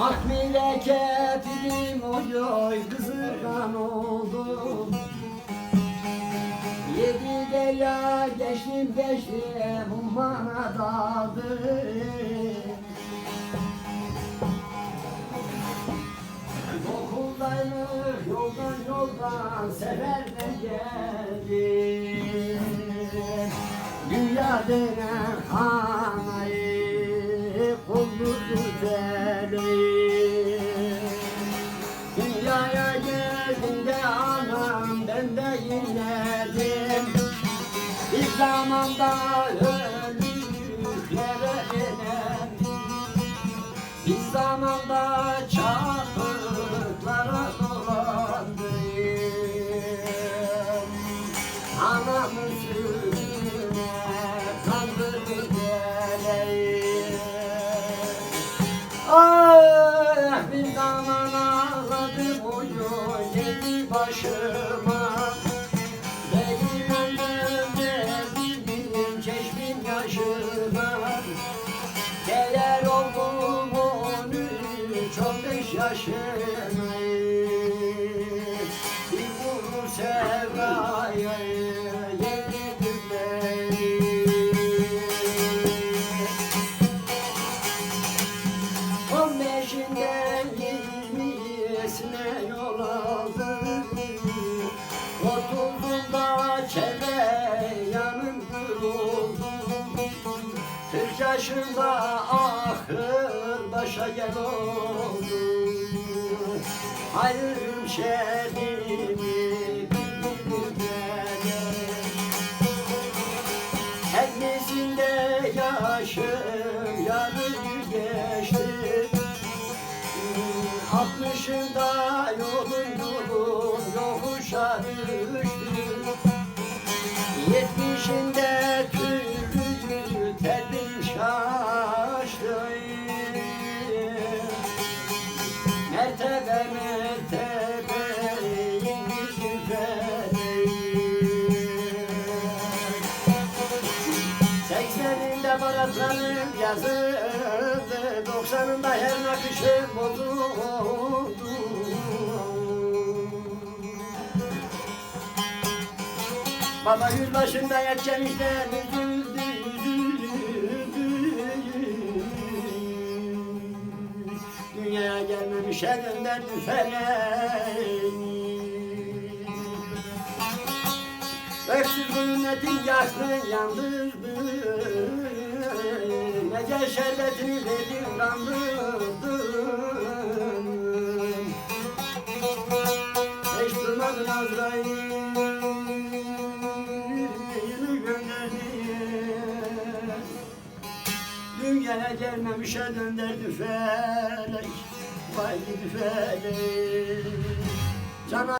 Ak mileket idim oy oy kızırgan oldum. Yedi de geçtim geçtim ummana daldım yoldan yoldan seferden geldim Dünya denen hanayı kullu güzeli Dünyaya geldim de anam ben de inledim Bir zamanda başıma. Benim ömrümde bildiğim çeşmin yaşıma. Gelir oldum on üç on beş yaşına Bir vurur sevdaya yenildim beni On beşinden yirmisine yol aldım Otuzunda çene yanım kırıldım Kırk yaşında ahır başa gel oldum. Ayrım şerimi Kendisinde yaşım yarı geçti. Altmışında yolun Yetmişinde türlü tedbir şaştı Mertebe mertebe Sekseninde baratlarım yazıldı Doksanında her nakışım bozuldu Baba yüzbaşında yeteceğim işte. Üzüldü Dünyaya gelmemişe gönderdi feleğini Öksüz ümmetin yaktın yandırdı Nece şerbetini verdin kandırdın gelmemişe döndürdü felek Vay gidi felek. Cana